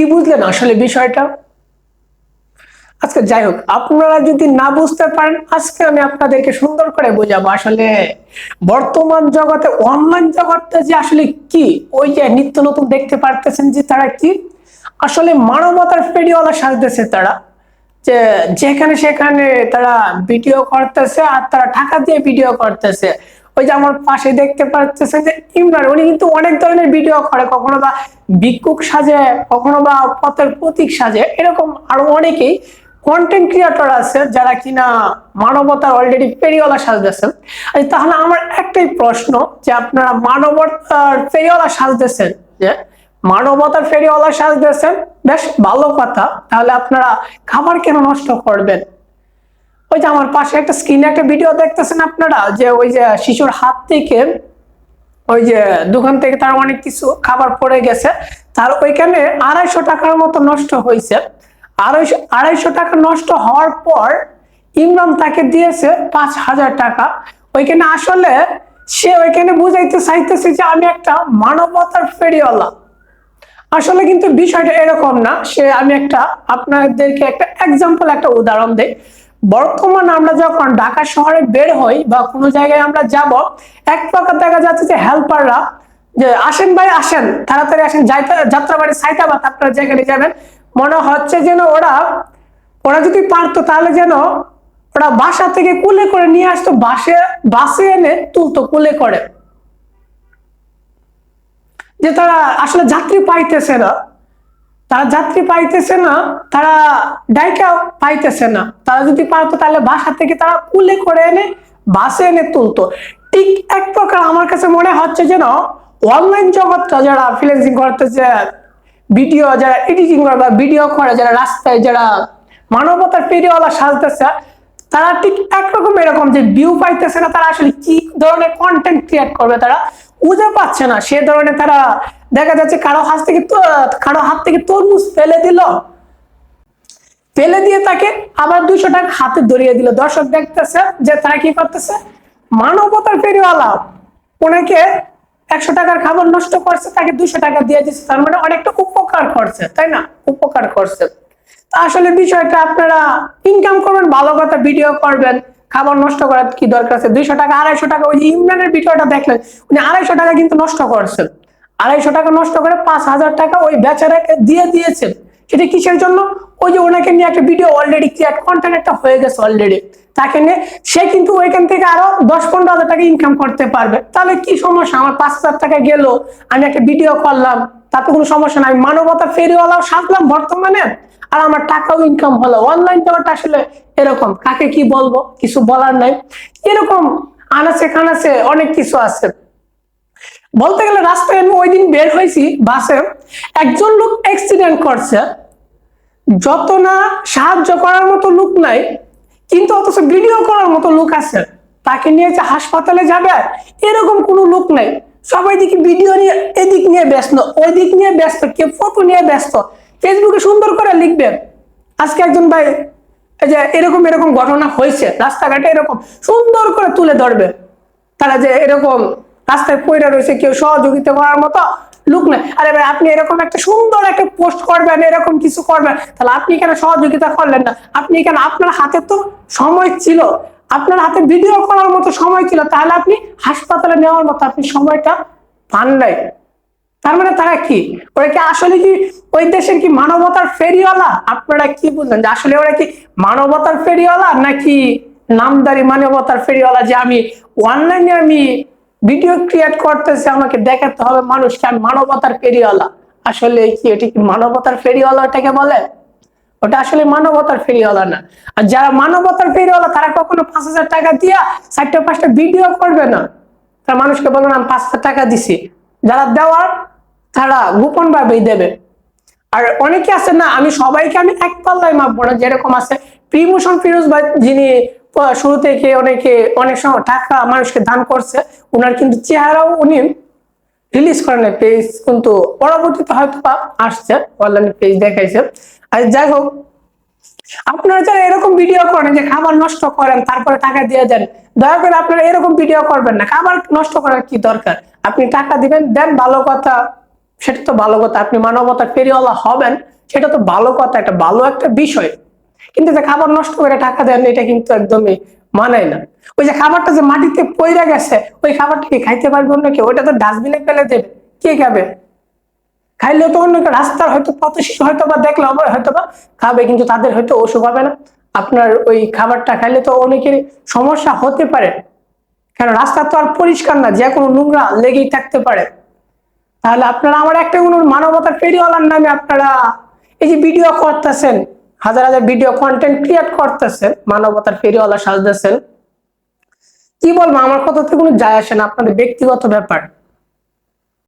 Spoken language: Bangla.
কি বুঝলেন আসলে বিষয়টা? আজকে যাই হোক, আপনারা যদি না বুঝতে পারেন, আজকে আমি আপনাদেরকে সুন্দর করে বোঝাবো আসলে বর্তমান জগতে অনলাইন জগৎটা যে আসলে কি? ওই যে নিত্য নতুন দেখতে পারতেছেন যে তারা কি? আসলে মানবতার ফেরিওয়ালা সাজতেছে তারা। যে যেখানে সেখানে তারা ভিডিও করতেছে আর তারা টাকা দিয়ে ভিডিও করতেছে। ওই যে আমার পাশে দেখতে পাচ্ছেন যে ইমরান উনি কিন্তু অনেক ধরনের ভিডিও করে কখনো বা ভিক্ষুক সাজে কখনো বা পথের প্রতীক সাজে এরকম আরও অনেকেই কন্টেন্ট ক্রিয়েটর আছে যারা কিনা মানবতার অলরেডি পেরিওয়ালা সাজতেছেন। আচ্ছা, তাহলে আমার একটাই প্রশ্ন যে আপনারা মানবতার পেরিওয়ালা সাজতেছেন যে মানবতার ফেরিওয়ালা সাজতেছেন বেশ ভালো কথা। তাহলে আপনারা খাবার কেন নষ্ট করবেন? ওই যে আমার পাশে একটা স্ক্রিনে একটা ভিডিও দেখতেছেন আপনারা? যে ওই যে শিশুর হাত থেকে ওই যে দোকান থেকে তার অনেক কিছু খাবার পড়ে গেছে, তার ওইখানে আড়াইশো টাকার মতো নষ্ট হয়েছে। আড়াইশো আড়াইশো টাকা নষ্ট হওয়ার পর ইমরান তাকে দিয়েছে পাঁচ হাজার টাকা। ওইখানে আসলে সে ওইখানে বুঝাইতে চাইতেছে যে আমি একটা মানবতার ফেরিওয়ালা। আসলে কিন্তু বিষয়টা এরকম না। সে আমি একটা আপনাদেরকে একটা এক্সাম্পল একটা উদাহরণ দেই। বর্তমান আমরা যখন ঢাকা শহরে বের হই বা কোনো জায়গায় আমরা যাব, এক প্রকার দেখা যাচ্ছে যে হেল্পাররা যে আসেন ভাই, আসেন, তাড়াতাড়ি আসেন, যাইতে- যাত্রাবাড়ি সাইতাবাদ আপনারা যেখানে যাবেন, মনে হচ্ছে যেন ওরা ওরা যদি পারতো তাহলে যেন ওরা বাসা থেকে কুলে করে নিয়ে আসতো, বাসে বাসে এনে তুলতো, কুলে করে। যে তারা আসলে যাত্রী পাইতেছে না। তারা যাত্রী পাইতেছে না, তারা ডাইকা পাইতেছে না। তারা যদি পারতো তাহলে বাসা থেকে তারা কুলে করে এনে বাসে এনে তুলতো। ঠিক এক প্রকার আমার কাছে মনে হচ্ছে যেন অনলাইন জগৎটা যারা ফ্রিল্যান্সিং করতেছে ভিডিও যারা এডিটিং করে বা ভিডিও করে, যারা রাস্তায় যারা মানবতার পেরিওয়ালা সাজতেছে, তারা ঠিক একরকম এরকম যে ভিউ পাইতেছে না, তারা আসলে কি ধরনের কন্টেন্ট ক্রিয়েট করবে তারা বুঝে পাচ্ছে না। সে ধরনের তারা দেখা যাচ্ছে কারও হাত থেকে কারও হাত থেকে তরমুজ ফেলে দিল। ফেলে দিয়ে তাকে আবার দুশো টাকা হাতে ধরিয়ে দিল। দর্শক দেখতেছে যে তারা কি করতেছে? মানবতার ফেরিওয়ালা। ওনাকে একশো টাকার খাবার নষ্ট করছে, তাকে দুশো টাকা দিয়ে দিচ্ছে। তার মানে অনেকটা উপকার করছে, তাই না? উপকার করছে। তা আসলে বিষয়টা আপনারা ইনকাম করবেন, ভালো কথা ভিডিও করবেন। খাবার নষ্ট করার কি দরকার আছে? দুইশো টাকা, আড়াইশো টাকা, ওই যে ইমরানের ভিডিওটা দেখলেন, উনি আড়াইশো টাকা কিন্তু নষ্ট করছেন। আড়াইশো টাকা নষ্ট করে পাঁচ হাজার টাকা ওই বেচারাকে দিয়ে দিয়েছেন। সেটা কিসের জন্য? ওই যে ওনাকে নিয়ে একটা ভিডিও অলরেডি ক্রিয়েট কন্টেন্ট একটা হয়ে গেছে অলরেডি তাকে নিয়ে সে কিন্তু ওইখান থেকে আরও দশ পনেরো হাজার টাকা ইনকাম করতে পারবে। তাহলে কি সমস্যা? আমার পাঁচ হাজার টাকা গেল, আমি একটা ভিডিও করলাম, তাতে কোনো সমস্যা নাই। মানবতা ফেরিওয়ালাও সাজলাম বর্তমানে, আর আমার টাকাও ইনকাম হলো। অনলাইন দেওয়াটা আসলে এরকম। কাকে কি বলব? কিছু বলার নাই। এরকম আনাচে কানাচে অনেক কিছু আছে। বলতে গেলে রাস্তায় আমি ওই দিন বের হয়েছি বাসে। একজন লোক অ্যাক্সিডেন্ট করছে। যত না সাহায্য করার মতো লোক নাই, কিন্তু অথচ ভিডিও করার মতো লোক আছে। তাকে নিয়ে যে হাসপাতালে যাবে, এরকম কোনো লোক নাই। সবাই দিকে ভিডিও নিয়ে এদিক নিয়ে ব্যস্ত ওই দিক নিয়ে ব্যস্ত কে ফটো নিয়ে ব্যস্ত। ফেসবুকে সুন্দর করে লিখবে, আজকে একজন ভাই যে এরকম এরকম ঘটনা হয়েছে, রাস্তাঘাটে এরকম। সুন্দর করে তুলে ধরবে। তারা যে এরকম রাস্তায় পড়ে রয়েছে কেউ সহযোগিতা করার মতো লুক নাই। আরে ভাই, আপনি এরকম একটা সুন্দর একটা পোস্ট করবেন, এরকম কিছু করবেন, তাহলে আপনি কেন সহযোগিতা করলেন না? আপনি কেন আপনার হাতে তো সময় ছিল। আপনার হাতে ভিডিও করার মতো সময় ছিল, তাহলে আপনি হাসপাতালে নেওয়ার মতো আপনি সময়টা পান নাই। তার মানে তারা কি? ওরা কি আসলে কি ওই দেশের কি মানবতার ফেরিওয়ালা? আপনারা কি বুঝলেন যে আসলে ওরা কি মানবতার ফেরিওয়ালা নাকি নামদারি মানবতার ফেরিওয়ালা যে আমি অনলাইনে আমি ভিডিও ক্রিয়েট করতেছে, আমাকে দেখাতে হবে মানুষকে, আমি মানবতার ফেরিওয়ালা। আসলে কি, এটি কি মানবতার ফেরিওয়ালা বলে? ওটা আসলে মানবতার ফেরিওয়ালা না। আর যারা মানবতার ফেরিওয়ালা, তারা কখনো পাঁচ হাজার টাকা দিয়া চারটা পাঁচটা ভিডিও করবে না। তারা মানুষকে বলবে না পাঁচ হাজার টাকা দিছি। যারা দেওয়ার, তারা গোপন ভাবেই দেবে। আর অনেকে আছে না, আমি সবাইকে আমি এক পাল্লায় মাপবো না, যেরকম আছে প্রিমোশন ফিরোজ ভাই, যিনি শুরু থেকে অনেকে, অনেক সময় টাকা মানুষকে দান করছে ওনার কিন্তু চেহারাও উনি রিলিজ করেন পেজ কিন্তু পরবর্তীতে হয়তো বা আসছে অনলাইনে পেজ দেখাইছে। আর যাই হোক, আপনারা যারা এরকম ভিডিও করেন যে খাবার নষ্ট করেন, তারপরে টাকা দিয়ে দেন, দয়া করে আপনারা এরকম ভিডিও করবেন না। খাবার নষ্ট করার কি দরকার? আপনি টাকা দিবেন, দেন ভালো কথা, সেটা তো ভালো কথা। আপনি মানবতার ফেরিওয়ালা হবেন, সেটা তো ভালো কথা একটা ভালো একটা বিষয়। কিন্তু যে খাবার নষ্ট করে টাকা দেন, এটা কিন্তু একদমই মানায় না। ওই যে খাবারটা যে মাটিতে পইরা গেছে, ওই খাবারটা কি খাইতে পারবে অন্য কেউ? ওটা তো ডাস্টবিনে ফেলে দেবে। কে খাবে? খাইলেও তো অন্য রাস্তার হয়তো পথ শিশু হয়তো বা দেখলে আবার হয়তো বা খাবে, কিন্তু তাদের হয়তো অসুখ হবে না। আপনার ওই খাবারটা খাইলে তো অনেকের সমস্যা হতে পারে। কারণ রাস্তা তো আর পরিষ্কার না, যে কোনো নোংরা লেগেই থাকতে পারে। তাহলে আপনারা আমার একটা অনুরোধ মানবতার ফেরিওয়ালার নামে আপনারা এই যে ভিডিও করতেছেন হাজার হাজার ভিডিও কন্টেন্ট ক্রিয়েট করতেছেন, মানবতার ফেরিওয়ালা সাজতেছেন। কি বলব, আমার কথা তো কোনো যায় আসে না, আপনাদের ব্যক্তিগত ব্যাপার।